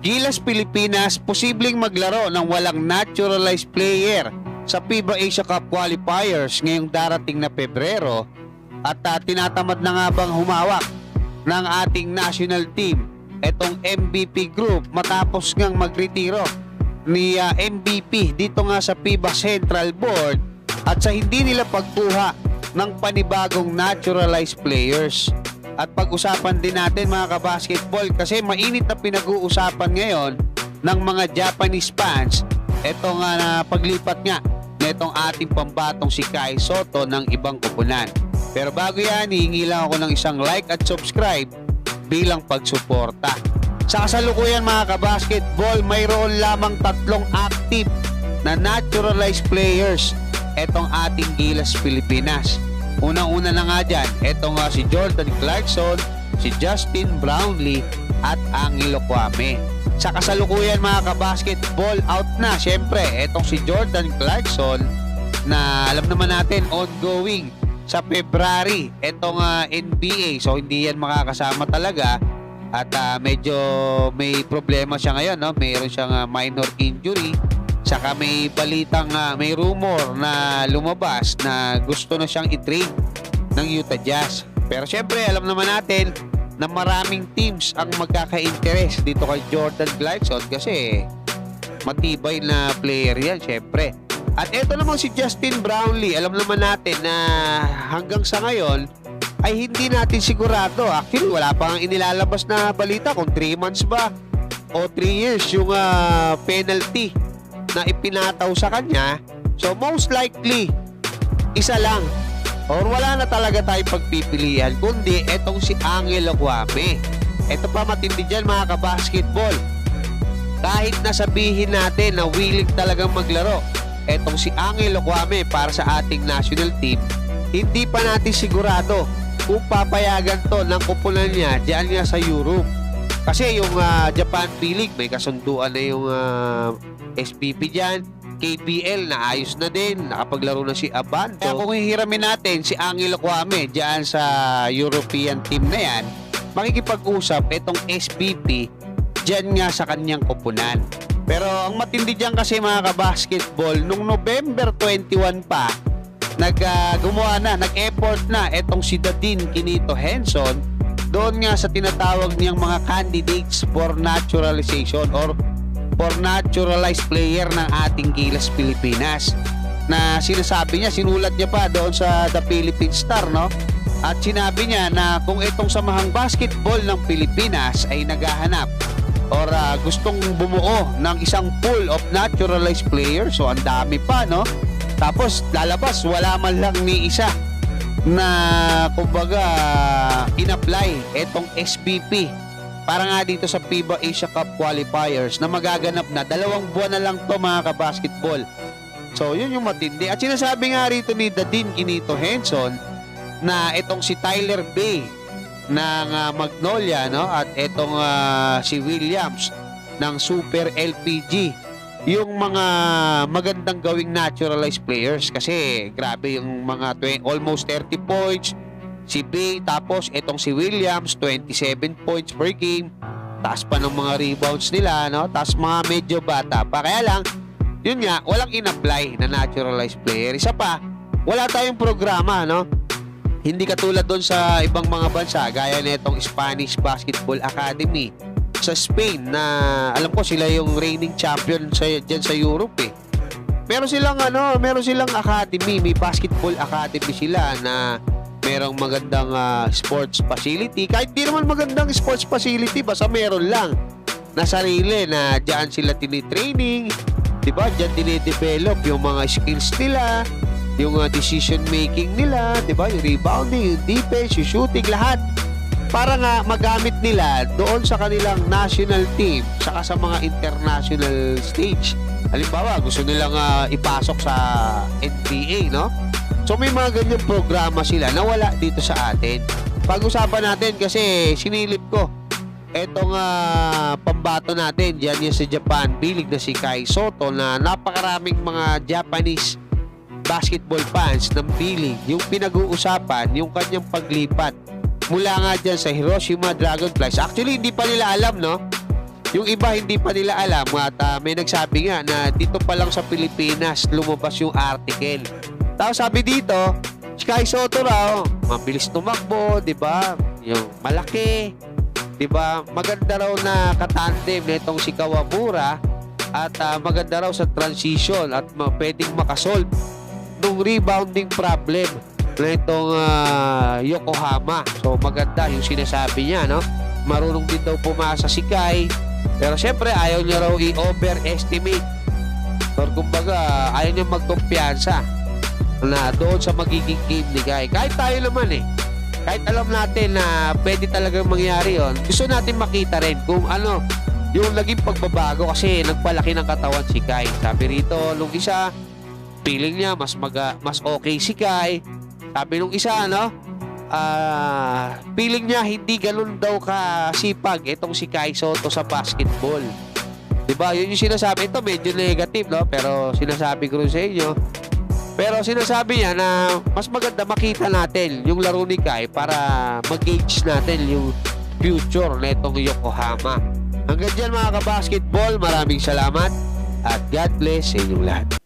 Gilas Pilipinas posibleng maglaro ng walang naturalized player sa FIBA Asia Cup qualifiers ngayong darating na Pebrero at ah, tinatamad na nga bang humawak ng ating national team itong MVP group matapos ngang magretiro ni ah, MVP dito nga sa FIBA Central Board at sa hindi nila pagkuha ng panibagong naturalized players. At pag-usapan din natin mga kabasketball kasi mainit na pinag-uusapan ngayon ng mga Japanese fans etong nga paglipat nga netong ating pambatong si Kai Soto ng ibang kupunan. Pero bago yan, hihingi lang ako ng isang like at subscribe bilang pagsuporta. Sa kasalukuyan mga kabasketball, mayroon lamang tatlong active na naturalized players etong ating Gilas Pilipinas. Unang-una na nga dyan, eto nga si Jordan Clarkson, si Justin Brownlee at Angelo Kwame. Sa kasalukuyan mga kabasketball, out na. Syempre etong si Jordan Clarkson na alam naman natin ongoing sa February. Etong ah, NBA so hindi yan makakasama talaga. At ah, medyo may problema siya ngayon no? Mayroon siyang ah, minor injury saka may balitang ah, may rumor na lumabas na gusto na siyang i-trade ng Utah Jazz. Pero syempre alam naman natin na maraming teams ang magkaka-interest dito kay Jordan Clarkson kasi matibay na player yan syempre. At eto namang si Justin Brownlee, alam naman natin na hanggang sa ngayon ay hindi natin sigurado. Actually, wala pa nga inilalabas na balita kung 3 months ba o 3 years yung ah, penalty na ipinataw sa kanya. So most likely, isa lang or wala na talaga tayo pagpipilian kundi etong si Angelo Guame. Ito pa matindi dyan mga kabasketball. Kahit nasabihin natin na willing talagang maglaro, etong si Angelo Kwame para sa ating national team, hindi pa natin sigurado kung papayagan to ng kupunan niya diyan nga sa Europe. Kasi yung ah, Japan P-League may kasunduan na yung ah, SPP diyan. KPL na ayos na din, nakapaglaro na si Abanto. Kaya kung hihiramin natin si Angelo Kwame diyan sa European team na yan, makikipag-usap itong SPP diyan nga sa kanyang kupunan. Pero ang matindi diyan kasi mga kabasketball, nung November 21 pa, nag ah, gumawa na, nag-effort na etong si Dadin Kinito Henson doon nga sa tinatawag niyang mga candidates for naturalization or for naturalized player ng ating Gilas Pilipinas na sinasabi niya, sinulat niya pa doon sa The Philippine Star, no? At sinabi niya na kung itong samahang basketball ng Pilipinas ay naghahanap or ah, gustong bumuo ng isang pool of naturalized players, so ang dami pa, no? Tapos lalabas, wala man lang ni isa na kumbaga in-apply itong SBP para nga dito sa FIBA Asia Cup qualifiers na magaganap na dalawang buwan na lang to mga kabasketball. So yun yung matindi. At sinasabi nga rito ni Dadin Kinito Henson na itong si Tyler Bay ng ah, Magnolia no at itong ah, si Williams ng Super LPG yung mga magandang gawing naturalized players. Kasi grabe yung mga twe- almost 30 points. Si Bay tapos itong si Williams 27 points per game. Taas pa ng mga rebounds nila no? Taas mga medyo bata pa. Kaya lang yun nga walang in-apply na naturalized player. Isa pa wala tayong programa no? Hindi katulad doon sa ibang mga bansa gaya nitong Spanish Basketball Academy sa Spain na alam ko sila yung reigning champion sa diyan sa Europe eh. Meron silang ano, meron silang academy, may basketball academy sila na merong magandang ah, sports facility. Kahit di naman magandang sports facility, basta meron lang na sarili na diyan sila tinitraining, 'di ba? Diyan dinidevelop yung mga skills nila, yung uh, decision making nila, 'di ba? Yung rebounding, yung defense, yung shooting, lahat para nga magamit nila doon sa kanilang national team saka sa mga international stage. Halimbawa, gusto nilang ah, ipasok sa NBA, no? So may mga ganyang programa sila na wala dito sa atin. Pag-usapan natin kasi sinilip ko etong ah, pambato natin diyan yan sa Japan, bilig na si Kai Soto na napakaraming mga Japanese basketball fans ng bilig. Yung pinag-uusapan, yung kanyang paglipat mula nga dyan sa Hiroshima Dragonflies. Actually, hindi pa nila alam, no? yung iba hindi pa nila alam at ah, may nagsabi nga na dito pa lang sa Pilipinas lumabas yung article. Tapos sabi dito, Sky Soto raw, mabilis tumakbo, 'di ba? Yung malaki, 'di ba? Maganda raw na katandem nitong si Kawamura at ah, maganda raw sa transition at ma- pwedeng makasolve nung rebounding problem na itong ah, Yokohama. So maganda yung sinasabi niya, no? Marunong din daw pumasa si Kai. Pero syempre ayaw niya raw i-overestimate. Or kumbaga ayaw niya magkumpiyansa na doon sa magiging game ni Kai. Kahit tayo naman eh. Kahit alam natin na pwede talagang mangyari yon gusto natin makita rin kung ano yung naging pagbabago kasi nagpalaki ng katawan si Kai. Sabi rito, nung isa, feeling niya mas maga, mas okay si Kai. Sabi nung isa, ano, ah, feeling niya hindi ganun daw kasipag itong si Kai Soto sa basketball. 'Di ba? Yun yung sinasabi. Ito medyo negative, no? Pero sinasabi ko rin sa inyo. Pero sinasabi niya na mas maganda makita natin yung laro ni Kai para mag-gauge natin yung future na itong Yokohama. Hanggang dyan mga kabasketball, maraming salamat at God bless sa inyong lahat.